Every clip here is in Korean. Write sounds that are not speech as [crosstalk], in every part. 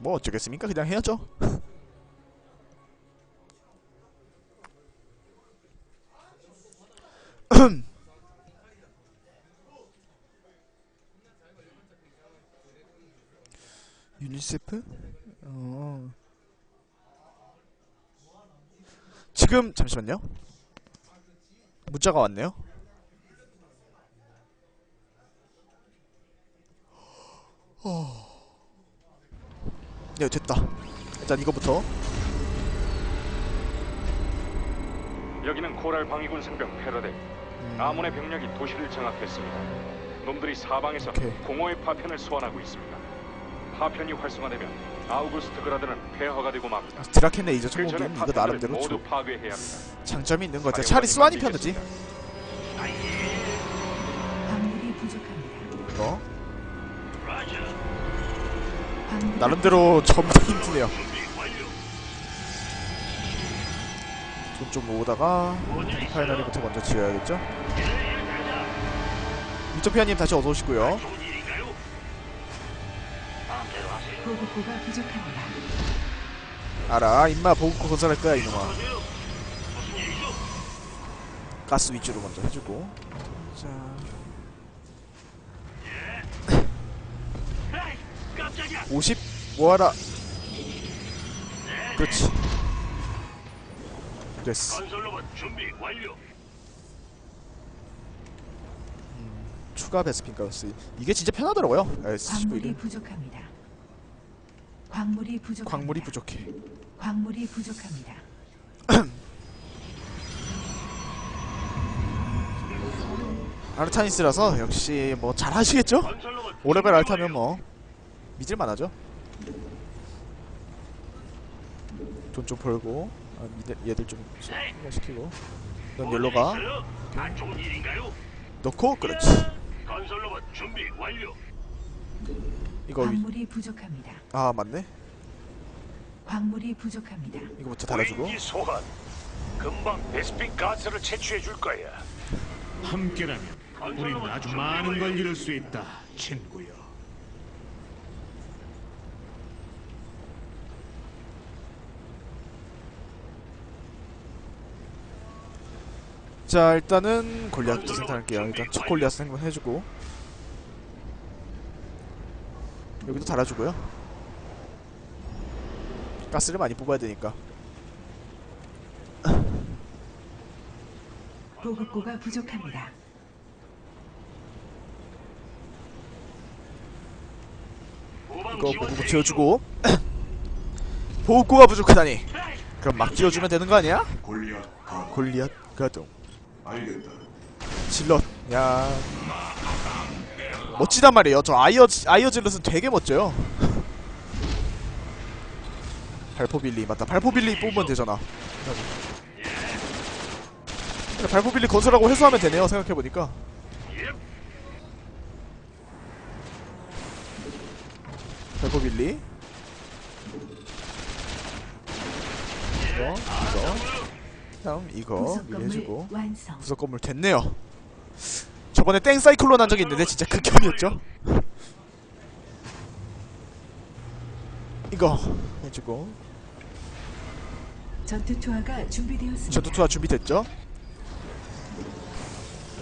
뭐 어쩌겠습니까? 그냥 해야죠. [clears throat] 유니세프? 어. 지금 잠시만요. 문자가 왔네요. 네 됐다. 일단 이거부터 여기는 코랄 방위군 상병 패러데. 음, 아몬의 병력이 도시를 장악했습니다. 놈들이 사방에서 오케이. 공허의 파편을 소환하고 있습니다. 파편이 활성화되면 아우구스트 그라드는 폐허가 되고 맙니다. 아, 드라켄 레이저 그 전에 천공기는 이거 나름대로 모두 좀 파괴해야 합니다. 장점이 있는 것 같아. 차라리 스완이 편하지. 이거 나름대로 점점 힘드네요. 돈좀 모으다가 파이널리부터 먼저 지어야겠죠? 유토피아님 다시 어서 오시고요. 보급고가 부족합니다. 알아, 임마 보급고 건설할 거야 이놈아. 가스 위주로 먼저 해주고. 자, 오십 모아라. 그렇지. 됐어. 완료. 추가 베스핀 가스. 이게 진짜 편하더라고요. 광물이 S15는 부족합니다. 광물이 부족합니다. 광물이 부족해. 광물이 부족합니다. [clears throat] 아르타니스라서 역시 뭐 잘하시겠죠? 오레벨 알타면 뭐 믿을 만하죠. 돈 좀 벌고 아, 미들, 얘들 좀 시키고 넌 열로가 좋은 일인가요? 넣고 그렇지. 건설로봇 준비 완료. 이거 위, 광물이 부족합니다. 아 맞네. 광물이 부족합니다. 이거부터 달아주고 소환. 금방 베스핀 가스를 채취해 줄 거야. 함께라면 우리는 아주 많은 걸 이룰 수 있다, 친구요. 자 일단은 골리앗부터 생산할게요. 일단 첫 골리앗 생산 해주고 여기도 달아주고요. 가스를 많이 뽑아야 되니까 보급고가 부족합니다. 이거 대기 지어주고 [clears throat] 보호구가 부족하다니 그럼 막 지어주면 되는 거 아니야? 골리앗 가동 알겠다. 질럿 야. 멋지단 말이에요. 저 아이어 아이어 질럿은 되게 멋져요. [laughs] 발포빌리 맞다. 발포빌리 뽑으면 되잖아. 그래, 발포빌리 건설하고 회수하면 되네요 생각해 보니까. 발포빌리. 이거 이거 다음 이거 해주고. 구석 건물 됐네요. 저번에 땡 사이클론 한 적이 있는데 진짜 극혐이었죠. 이거 해주고 전투 투하가 준비되었습니다. 전투 투하 준비됐죠?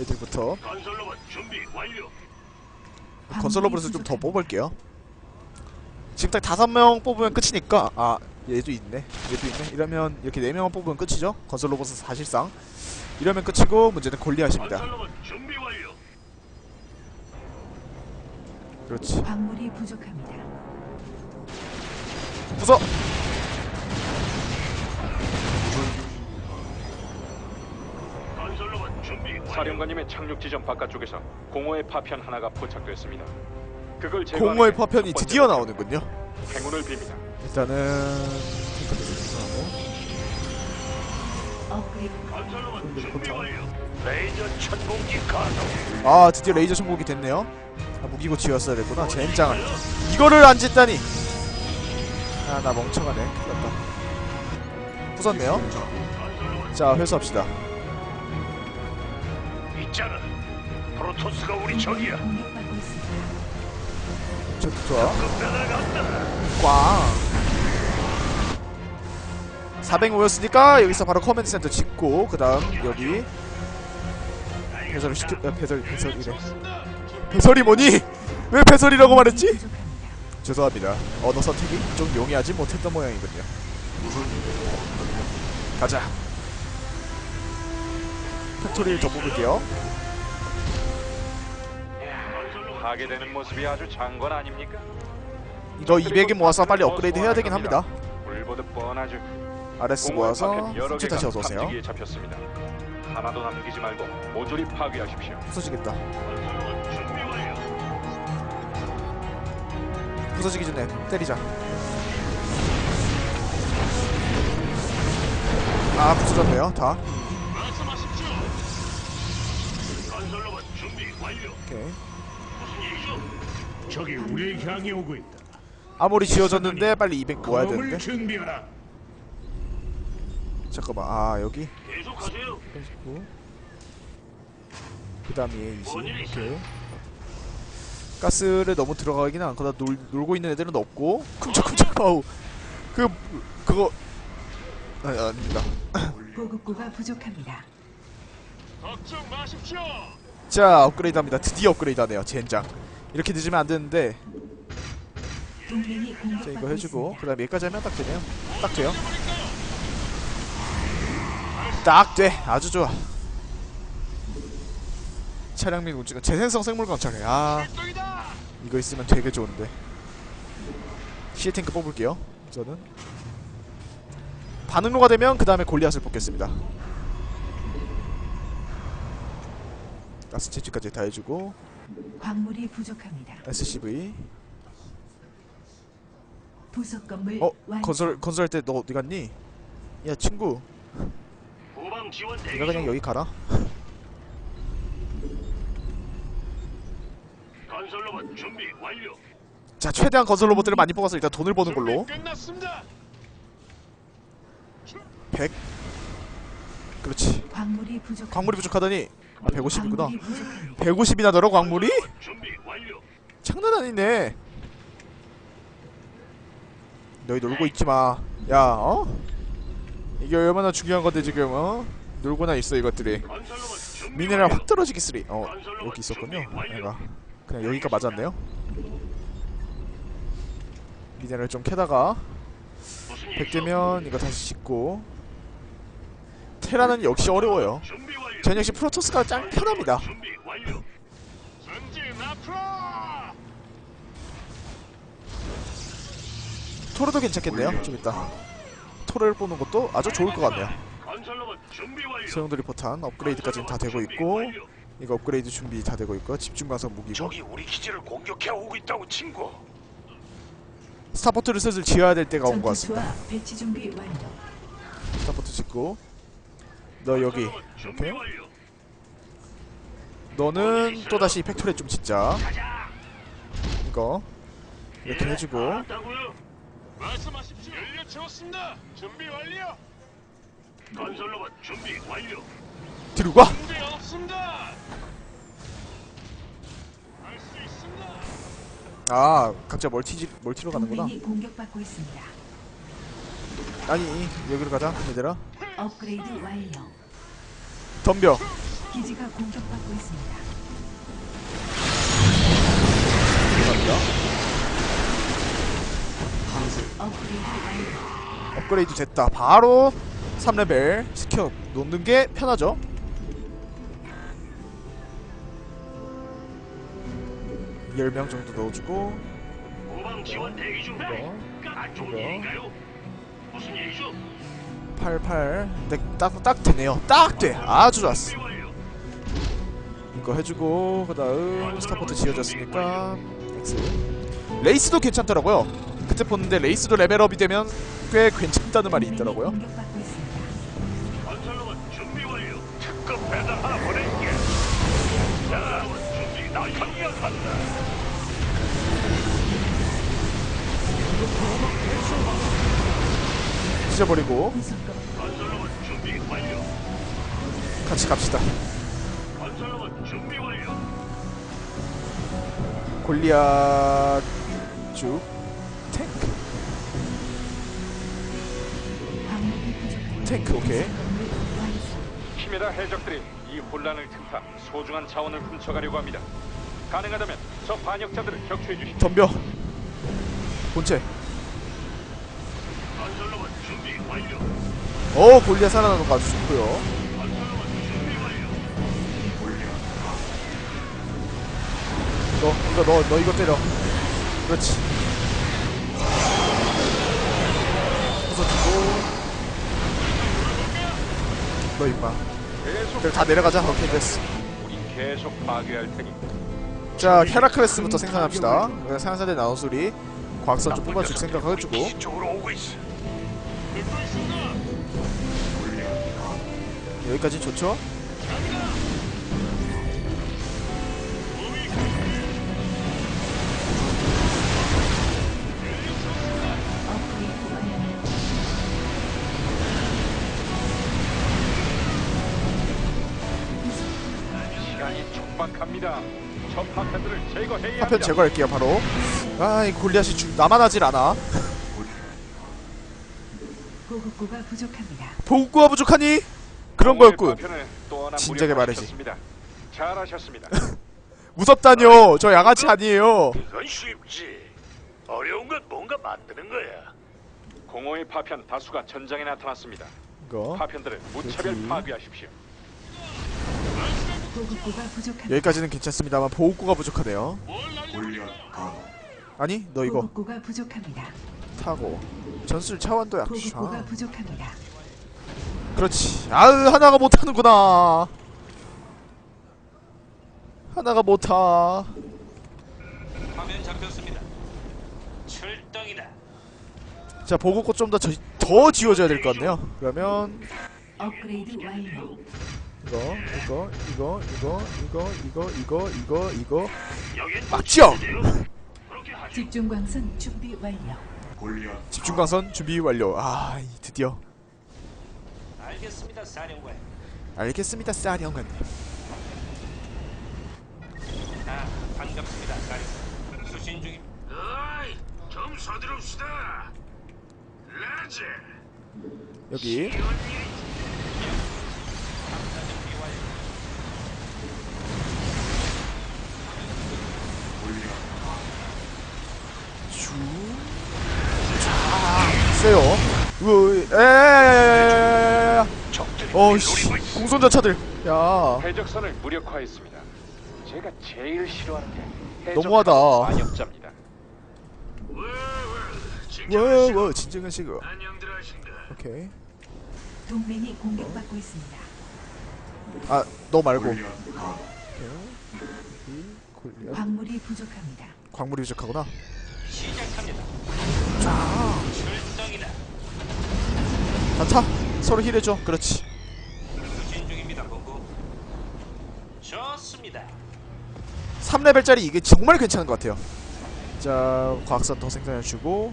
애들부터 건설로봇 준비 완료. 건설 로봇을 좀 더 뽑을게요. 지금 딱 다섯 명 뽑으면 끝이니까 아 얘도 있네 얘도 있네 이러면 이렇게 네 명만 뽑으면 끝이죠 건설 로봇은 사실상 이러면 끝이고 문제는 골리앗입니다. 그렇지 광물이 부족합니다. 부서. 사령관님의 착륙 지점 바깥쪽에서 공허의 파편 하나가 포착됐습니다. 그걸 제거하는 공허의 게 파편이 드디어. 나오는군요 행운을 빕니다. 일단은. 레이저 천공기 가동. 아 드디어 레이저 천국이 됐네요 아, 무기고 지었어야 됐구나 젠장을 이거를 안 짓다니 아 나 멍청하네 큰일났다 부쉈네요 자 회수합시다 있잖아. 프로토스가 우리 적이야. 공격받고 있습니다. 끝내간다. 꽝 400 모였으니까 여기서 바로 커맨드 센터 짓고 그 다음 여기 배설을 시켜 아, 배설 배설이래 배설이 뭐니? 왜 배설이라고 말했지? 죄송합니다 언어 선택이 좀 용이하지 못했던 모양이군요 가자 팩토리를 더 뽑을게요 파괴되는 모습이 아주 장관 아닙니까? 이거 200개 모아서 빨리 업그레이드 해야 되긴 합니다 불보듯 뻔하죠. RS 모아서 개가 다시 어서오세요 잡혔습니다. 하나도 남기지 말고 모조리 파괴하십시오. 부서지겠다 부서지기 전에 때리자 아 부서졌네요 다 말씀하십시오. 건설로봇 준비 완료. 오케이 무슨 일이죠? 적이 우리를 향해 오고 있다. 아무리 지어졌는데 빨리 200 모아야 되는데 준비하라. 잠깐만 아 여기 계속하세요. 89. 그 다음에 20 오케이 가스를 너무 들어가기는 않거나 놀, 놀고 있는 애들은 없고 쿵짝쿵짝 [laughs] 아우 그 그거 아, 아닙니다 보급고가 부족합니다. 걱정 마십시오. 자 업그레이드 합니다 드디어 업그레이드 하네요 젠장 이렇게 늦으면 안 되는데 동맹이 자 공격받고 이거 해주고 있습니다. 그 다음에 여기까지 하면 딱 되네요 딱 돼요 딱 돼. 아주 좋아. 차량 및 운전은 재생성 생물 관찰해. 아. 이거 있으면 되게 좋은데. 시에 탱크 뽑을게요. 저는. 반응로가 되면 그 다음에 골리앗을 뽑겠습니다. 가스 채취까지 다 해주고. 광물이 부족합니다. SCV 부속 건물 어? 건설 건설할 때 너 어디 갔니? 야 친구 지원 대기 네가 그냥 중. 여기 가라 건설 로봇 준비 완료. 자 최대한 건설 로봇들을 많이 뽑아서 일단 돈을 버는 걸로 끝났습니다. 100 그렇지 광물이 부족. 광물이 부족하다니 아 150이구나 광물이 부족합니다. 150이나 더러 광물이? 준비 완료. 장난 아니네 너희 놀고 있지마 야 어? 이게 얼마나 중요한 건데 지금 어? 놀고나 있어 이것들이 미네랄. 확 떨어지기 쓰리 어 여기 있었군요 내가 그냥 여기가 맞았네요 미네랄 좀 캐다가 무슨 100 일이죠? 되면 이거 다시 짓고 테라는 역시 어려워요. 전 역시 프로토스가 짱 편합니다. 토르도 괜찮겠네요 좀 이따 토르를 뽑는 것도 아주 좋을 것 같네요 완료. 소용돌이 포탄 업그레이드까지는 다 되고 있고. 이거 업그레이드 준비 다 되고 있고 집중광선 무기고 적이 우리 기지를 공격해 오고 있다고 친구. 스타포트를 슬슬 지어야 될 때가 온 것 같습니다 전투투와 배치 준비 완료. 스타포트 짓고 너 여기 이렇게. 너는 또다시 팩토리 좀 짓자. 이거 이렇게 예, 해주고 채웠습니다. 준비 완료. 건설로봇 준비 완료. 뒤로 가! 준비 없습니다. 할 수 있습니다. 아 각자 멀티 멀티로 가는구나 동맹이 공격받고 있습니다. 아니 여기로 가자 얘들아 업그레이드 완료. 덤벼 기지가 공격받고 있습니다. 감사 업그레이드 됐다 바로 3레벨 시켜 놓는 게 편하죠 열명 정도 넣어주고 후방 지원 대기 중. 이거 안 좋은 이거. 일인가요? 무슨 일이죠? 88 네, 딱, 딱 되네요 딱 돼 아주 좋았어. 이거 해주고 그 다음 스타포트 지어졌으니까 X 레이스도 괜찮더라고요 그때 보는데 레이스도 레벨업이 되면 꽤 괜찮다는 말이 있더라고요. 찢어버리고. 같이 갑시다. 골리앗 쭉 탱크 오케이. 키메라 해적들이. 이 혼란을 틈타 소중한 자원을 훔쳐가려고 합니다. 가능하다면 저 반역자들을 격추해 주십시오. 덤벼. 본체. 어 골리앗 살아나는 거 아주 좋고요. 너 이거 너 너 이거 때려. 그렇지. 부서지고. 너 임마. 그래 다 내려가자. 오케이 됐어. 우린 계속 파괴할 테니 자 캐라클레스부터 생산합시다. 네, 산사대 나우소리 과학선 좀 뽑아줄 생각 해주고. 여기까지 좋죠? 시간이 촉박합니다. 저 파편들을 제거해야 합니다. 제거할게요 바로 아이 골리앗이 주, 남아나질 않아 보급구가 부족합니다. 보급구가 부족하니? 그런 거였군 진작에 말해지. 잘하셨습니다. [laughs] 무섭다뇨 저 양아치 아니에요 그건 쉽지. 어려운 건 뭔가 만드는 거야. 공허의 파편 다수가 전장에 나타났습니다. 이거 파편들을 무차별 파괴하십시오. 보급고가 부족합니다. 여기까지는 괜찮습니다만 보급고가 부족하대요. 아니 너 이거 보급고가 부족합니다. 타고 전술 차원도 약ша. 부족합니다. 그렇지. 아유 하나가 못하는구나. 하나가 못하. 화면 잡혔습니다. 출동이다. 자 보급고 좀 더 더 지워져야 될 것 같네요. 그러면 업그레이드 완료. 이거 이거 이거 이거 이거 이거 이거 이거 이거 맞죠? 집중광선 준비 완료. 집중광선 준비 완료. 아 드디어. 알겠습니다 사령관. 알겠습니다 사령관님. 아 반갑습니다 사령관. 수신 중입. 어이 좀 서두릅시다. 라제. 여기. 그, 에, 어이씨 공손자차들 야 해적선을 무력화했습니다. 제가 제일 싫어하는 게 너무하다. 반역자입니다. 워워 진정한 시그 오케이 동맹이 공격받고 있습니다. 아 너 말고 오케이 광물이 부족합니다. 광물이 부족하구나 시작합니다. 출동이다. 자타 서로 힐해줘 그렇지 수신 중입니다, 본부. 좋습니다. 3레벨짜리 이게 정말 괜찮은 것 같아요 자 과학산 더 생산해주고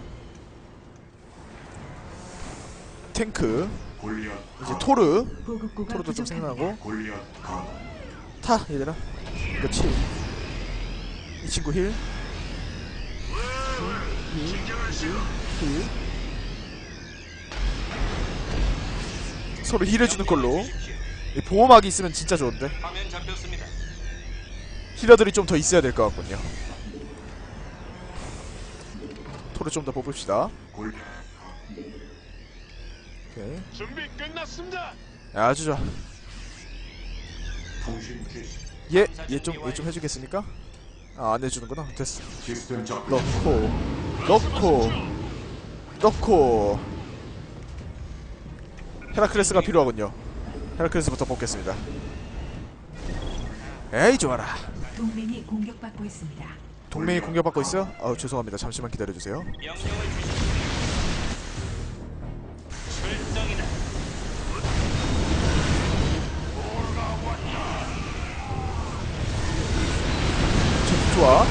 탱크 이제 토르 토르도 좀. 생산하고 타 얘들아 그렇지 이 친구 힐 힐. 서로 힐해주는 걸로. 이 보호막이 있으면 진짜 좋은데. 힐러들이 좀 더 있어야 될 것 같군요. 토르 좀더 뽑읍시다. 오케이. 준비 끝났습니다. 아주 좋아. 개시 얘얘 좀 얘 좀 해주겠습니까? 아 안 해주는구나. 됐어. 넣고 넣고 넣고 헤라클레스가 필요하군요. 헤라클레스부터 뽑겠습니다. 에이 좋아라. 동맹이 공격받고 있습니다. 동맹이 공격받고 있어요? 아우 죄송합니다. 잠시만 기다려주세요. 좋아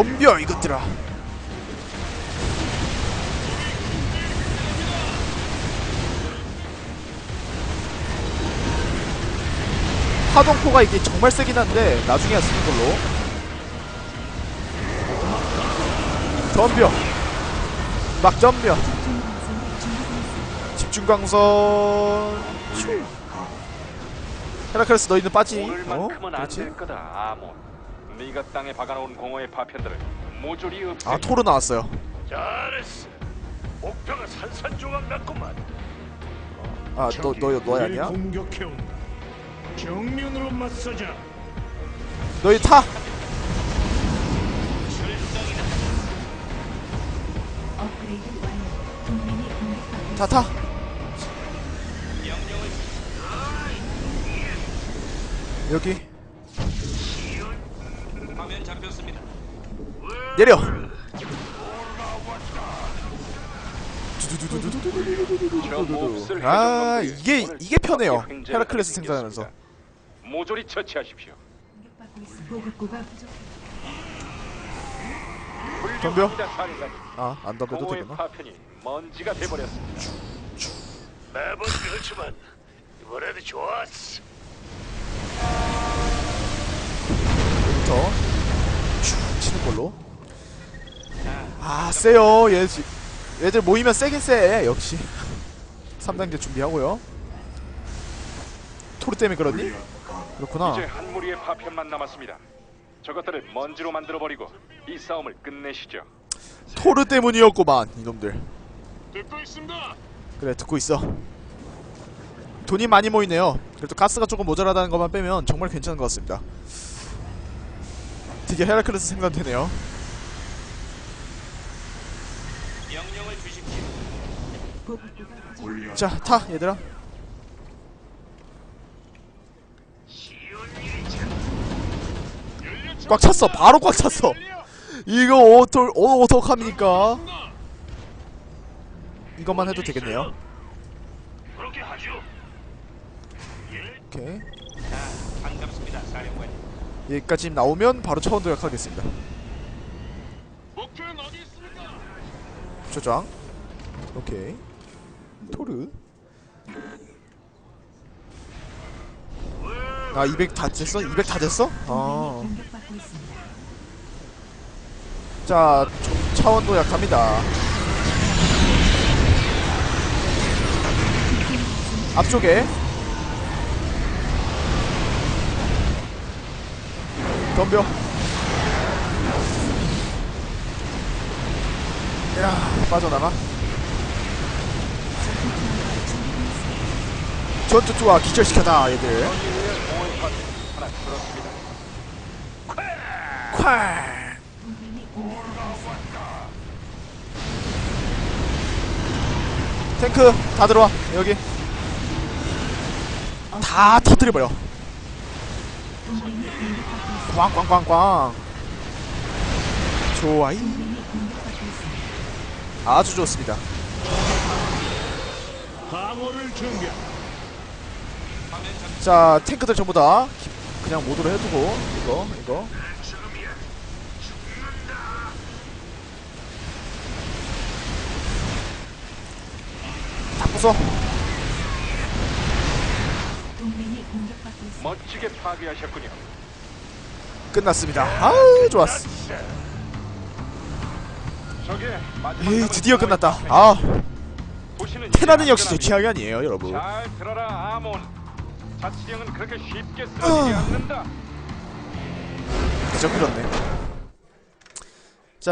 덤벼 이것들아. 파동포가 이게 정말 세긴 한데 나중에 쓰는 걸로. 덤벼. 막 덤벼. 집중 광선. 슈. 헤라클레스 너희는 빠지 어? 그렇지 네가 땅에 박아놓은 공허의 파편들을 모조리 없애 아 토르 나왔어요 잘했어. 목표가 산산조각 났구만. 아너너 너, 너야 아니야? 공격해온다. 정면으로 맞서자. 너희 타! 다 타! 여기. 내려! 아 이게 이게 편해요 헤라클레스 생산하면서. 모조리 처치하십시오. 덤벼? 아안 덤벼도 되구나 파편이 먼지가 돼버렸습니다 매번 그렇지만 이번에도 좋았어. 걸로. 아 세요. 얘 지- 얘들 모이면 세긴 세. 역시. [laughs] 3단계 준비하고요. 토르 때문에 그러니? 그렇구나. 이제 한 무리의 파편만 남았습니다. 저것들을 먼지로 만들어 버리고 이 싸움을 끝내시죠. 토르 때문이었구만 이놈들. 듣고 있습니다. 그래 듣고 있어. 돈이 많이 모이네요. 그래도 가스가 조금 모자라다는 것만 빼면 정말 괜찮은 것 같습니다 드디어 헤라클레스 생산되네요. 자 타 얘들아. 꽉 찼어. 바로 꽉 찼어. 이거 어떡 어, 어떡합니까. 이것만 해도 되겠네요. 오케이 아, 반갑습니다, 사령관님. 여기까지 나오면 바로 차원 도약하겠습니다? 조장 오케이 토르 아 200 다 됐어? 200 다 됐어? 아. 자 조- 차원 도 약합니다 앞쪽에 덤벼. 야 빠져나가. 전투 투하 기절시켜다 얘들. 탱크 다 들어와 여기. 다 터뜨려버려 꽝꽝꽝꽝. 좋아이. 아주 좋습니다. 자 탱크들 전부 다 기- 그냥 모드로 해두고 이거 이거. 다 부숴. 멋지게 파괴하셨군요 끝났습니다 아우 좋았어 에이 드디어 끝났다. 아 테라는 이제 역시 제 안전합니다. 취향이 아니에요 여러분 자치령은 그렇게 쉽게 어. 쓰러지지 않는다 그저 그렇네